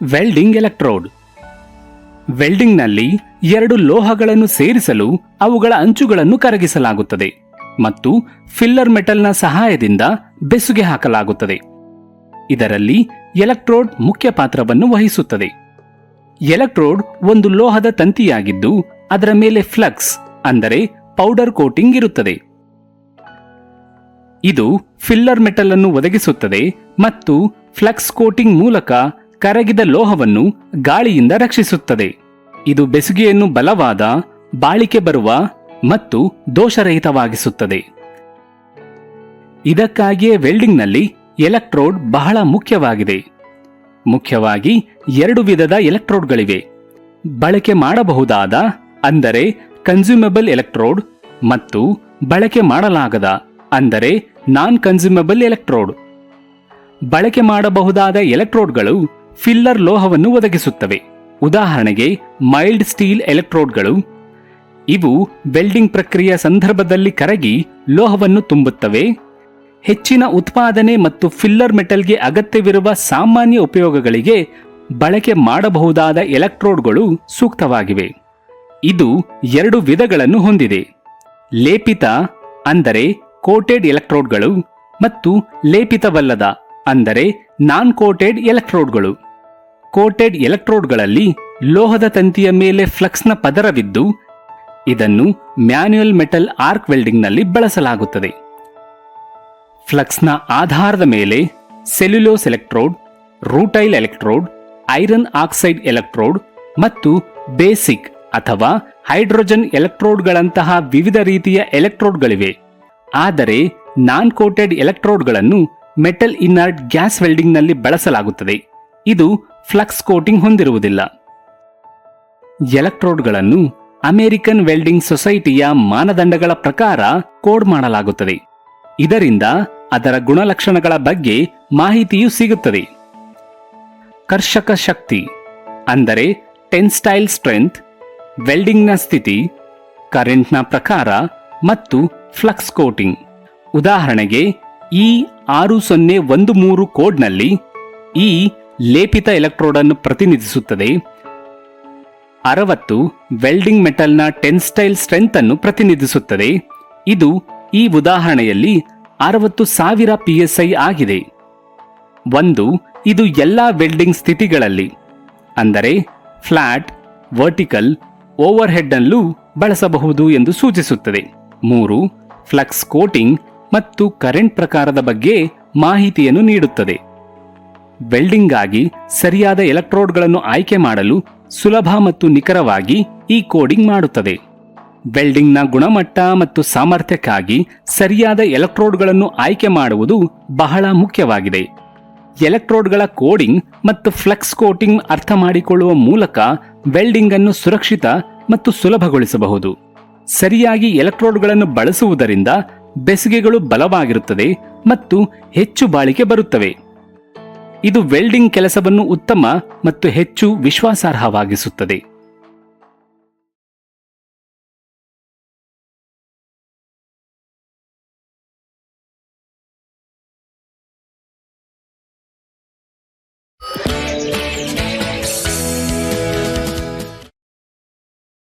Welding electrode. ವೆಲ್ಡಿಂಗ್ನಲ್ಲಿ ಎರಡು ಲೋಹಗಳನ್ನು ಸೇರಿಸಲು ಅವುಗಳ ಅಂಚುಗಳನ್ನು ಕರಗಿಸಲಾಗುತ್ತದೆ ಮತ್ತು ಫಿಲ್ಲರ್ ಮೆಟಲ್ನ ಸಹಾಯದಿಂದ ಬೆಸುಗೆ ಹಾಕಲಾಗುತ್ತದೆ. ಇದರಲ್ಲಿ ಎಲೆಕ್ಟ್ರೋಡ್ ಮುಖ್ಯ ಪಾತ್ರವನ್ನು ವಹಿಸುತ್ತದೆ. ಎಲೆಕ್ಟ್ರೋಡ್ ಒಂದು ಲೋಹದ ತಂತಿಯಾಗಿದ್ದು ಅದರ ಮೇಲೆ ಫ್ಲಕ್ಸ್, ಅಂದರೆ ಪೌಡರ್ ಕೋಟಿಂಗ್ ಇರುತ್ತದೆ. ಇದು ಫಿಲ್ಲರ್ ಮೆಟಲ್ ಅನ್ನು ಒದಗಿಸುತ್ತದೆ ಮತ್ತು ಫ್ಲಕ್ಸ್ ಕೋಟಿಂಗ್ ಮೂಲಕ ಕರಗಿದ ಲೋಹವನ್ನು ಗಾಳಿಯಿಂದ ರಕ್ಷಿಸುತ್ತದೆ. ಇದು ಬೆಸುಗೆಯನ್ನು ಬಲವಾದ, ಬಾಳಿಕೆ ಬರುವ ಮತ್ತು ದೋಷರಹಿತವಾಗಿಸುತ್ತದೆ. ಇದಕ್ಕಾಗಿಯೇ ವೆಲ್ಡಿಂಗ್ನಲ್ಲಿ ಎಲೆಕ್ಟ್ರೋಡ್ ಬಹಳ ಮುಖ್ಯವಾಗಿದೆ. ಮುಖ್ಯವಾಗಿ ಎರಡು ವಿಧದ ಎಲೆಕ್ಟ್ರೋಡ್ಗಳಿವೆ. ಬಳಕೆ ಮಾಡಬಹುದಾದ, ಅಂದರೆ ಕನ್ಸ್ಯೂಮಬಲ್ ಎಲೆಕ್ಟ್ರೋಡ್ ಮತ್ತು ಬಳಕೆ ಮಾಡಲಾಗದ, ಅಂದರೆ ನಾನ್ ಕನ್ಸ್ಯೂಮಬಲ್ ಎಲೆಕ್ಟ್ರೋಡ್. ಬಳಕೆ ಮಾಡಬಹುದಾದ ಎಲೆಕ್ಟ್ರೋಡ್ಗಳು ಫಿಲ್ಲರ್ ಲೋಹವನ್ನು ಒದಗಿಸುತ್ತವೆ. ಉದಾಹರಣೆಗೆ, ಮೈಲ್ಡ್ ಸ್ಟೀಲ್ ಎಲೆಕ್ಟ್ರೋಡ್ಗಳು. ಇವು ವೆಲ್ಡಿಂಗ್ ಪ್ರಕ್ರಿಯೆಯ ಸಂದರ್ಭದಲ್ಲಿ ಕರಗಿ ಲೋಹವನ್ನು ತುಂಬುತ್ತವೆ. ಹೆಚ್ಚಿನ ಉತ್ಪಾದನೆ ಮತ್ತು ಫಿಲ್ಲರ್ ಮೆಟಲ್ಗೆ ಅಗತ್ಯವಿರುವ ಸಾಮಾನ್ಯ ಉಪಯೋಗಗಳಿಗೆ ಬಳಕೆ ಮಾಡಬಹುದಾದ ಎಲೆಕ್ಟ್ರೋಡ್ಗಳು ಸೂಕ್ತವಾಗಿವೆ. ಇದು ಎರಡು ವಿಧಗಳನ್ನು ಹೊಂದಿದೆ. ಲೇಪಿತ, ಅಂದರೆ ಕೋಟೆಡ್ ಎಲೆಕ್ಟ್ರೋಡ್ಗಳು, ಮತ್ತು ಲೇಪಿತವಲ್ಲದ, ಅಂದರೆ ನಾನ್ ಕೋಟೆಡ್ ಎಲೆಕ್ಟ್ರೋಡ್ಗಳು. ಕೋಟೆಡ್ ಎಲೆಕ್ಟ್ರೋಡ್ಗಳಲ್ಲಿ ಲೋಹದ ತಂತಿಯ ಮೇಲೆ ಫ್ಲಕ್ಸ್ನ ಪದರವಿದ್ದು, ಇದನ್ನು ಮ್ಯಾನ್ಯುಯಲ್ ಮೆಟಲ್ ಆರ್ಕ್ ವೆಲ್ಡಿಂಗ್ನಲ್ಲಿ ಬಳಸಲಾಗುತ್ತದೆ. ಫ್ಲಕ್ಸ್ನ ಆಧಾರದ ಮೇಲೆ cellulose electrode, rutile electrode, iron oxide electrode ಮತ್ತು ಬೇಸಿಕ್ ಅಥವಾ ಹೈಡ್ರೋಜನ್ ಎಲೆಕ್ಟ್ರೋಡ್ಗಳಂತಹ ವಿವಿಧ ರೀತಿಯ ಎಲೆಕ್ಟ್ರೋಡ್ಗಳಿವೆ. ಆದರೆ ನಾನ್ ಕೋಟೆಡ್ ಎಲೆಕ್ಟ್ರೋಡ್ಗಳನ್ನು ಮೆಟಲ್ ಇನ್ನರ್ಡ್ ಗ್ಯಾಸ್ ವೆಲ್ಡಿಂಗ್ನಲ್ಲಿ ಬಳಸಲಾಗುತ್ತದೆ. ಇದು ಫ್ಲಕ್ಸ್ ಕೋಟಿಂಗ್ ಹೊಂದಿರುವುದಿಲ್ಲ. ಎಲೆಕ್ಟ್ರೋಡ್ಗಳನ್ನು ಅಮೆರಿಕನ್ ವೆಲ್ಡಿಂಗ್ ಸೊಸೈಟಿಯ ಮಾನದಂಡಗಳ ಪ್ರಕಾರ ಕೋಡ್ ಮಾಡಲಾಗುತ್ತದೆ. ಇದರಿಂದ ಅದರ ಗುಣಲಕ್ಷಣಗಳ ಬಗ್ಗೆ ಮಾಹಿತಿಯೂ ಸಿಗುತ್ತದೆ. ಕರ್ಷಕ ಶಕ್ತಿ, ಅಂದರೆ ಟೆನ್ಸ್ಟೈಲ್ ಸ್ಟ್ರೆಂತ್, ವೆಲ್ಡಿಂಗ್ನ ಸ್ಥಿತಿ, ಕರೆಂಟ್ನ ಪ್ರಕಾರ ಮತ್ತು ಫ್ಲಕ್ಸ್ ಕೋಟಿಂಗ್. ಉದಾಹರಣೆಗೆ ಈ ಆರು ಸೊನ್ನೆ ಒಂದು ಮೂರು ಕೋಡ್ನಲ್ಲಿ ಈ ಲೇಪಿತ ಎಲೆಕ್ಟ್ರೋಡ್ ಅನ್ನು ಪ್ರತಿನಿಧಿಸುತ್ತದೆ. ಅರವತ್ತು, ವೆಲ್ಡಿಂಗ್ ಮೆಟಲ್ನ ಟೆನ್ಸ್ಟೈಲ್ ಸ್ಟ್ರೆಂತ್ ಅನ್ನು ಪ್ರತಿನಿಧಿಸುತ್ತದೆ. ಇದು ಈ ಉದಾಹರಣೆಯಲ್ಲಿ ಅರವತ್ತು ಸಾವಿರ ಪಿಎಸ್ಐ ಆಗಿದೆ. ಒಂದು, ಇದು ಎಲ್ಲ ವೆಲ್ಡಿಂಗ್ ಸ್ಥಿತಿಗಳಲ್ಲಿ, ಅಂದರೆ ಫ್ಲಾಟ್, ವರ್ಟಿಕಲ್ ಓವರ್ ಹೆಡ್ ಅಲ್ಲೂ ಬಳಸಬಹುದು ಎಂದು ಸೂಚಿಸುತ್ತದೆ. ಮೂರು, ಫ್ಲಕ್ಸ್ ಕೋಟಿಂಗ್ ಮತ್ತು ಕರೆಂಟ್ ಪ್ರಕಾರದ ಬಗ್ಗೆ ಮಾಹಿತಿಯನ್ನು ನೀಡುತ್ತದೆ. ವೆಲ್ಡಿಂಗ್ಗಾಗಿ ಸರಿಯಾದ ಎಲೆಕ್ಟ್ರೋಡ್ಗಳನ್ನು ಆಯ್ಕೆ ಮಾಡಲು ಸುಲಭ ಮತ್ತು ನಿಖರವಾಗಿ ಈ ಕೋಡಿಂಗ್ ಮಾಡುತ್ತದೆ. ವೆಲ್ಡಿಂಗ್ನ ಗುಣಮಟ್ಟ ಮತ್ತು ಸಾಮರ್ಥ್ಯಕ್ಕಾಗಿ ಸರಿಯಾದ ಎಲೆಕ್ಟ್ರೋಡ್ಗಳನ್ನು ಆಯ್ಕೆ ಮಾಡುವುದು ಬಹಳ ಮುಖ್ಯವಾಗಿದೆ. ಎಲೆಕ್ಟ್ರೋಡ್ಗಳ ಕೋಡಿಂಗ್ ಮತ್ತು ಫ್ಲೆಕ್ಸ್ ಕೋಟಿಂಗ್ ಅರ್ಥ ಮಾಡಿಕೊಳ್ಳುವ ಮೂಲಕ ವೆಲ್ಡಿಂಗ್ ಅನ್ನು ಸುರಕ್ಷಿತ ಮತ್ತು ಸುಲಭಗೊಳಿಸಬಹುದು. ಸರಿಯಾಗಿ ಎಲೆಕ್ಟ್ರೋಡ್ಗಳನ್ನು ಬಳಸುವುದರಿಂದ ಬೆಸುಗೆಗಳು ಬಲವಾಗಿರುತ್ತದೆ ಮತ್ತು ಹೆಚ್ಚು ಬಾಳಿಕೆ ಬರುತ್ತವೆ. ಇದು ವೆಲ್ಡಿಂಗ್ ಕೆಲಸವನ್ನು ಉತ್ತಮ ಮತ್ತು ಹೆಚ್ಚು ವಿಶ್ವಾಸಾರ್ಹವಾಗಿಸುತ್ತದೆ.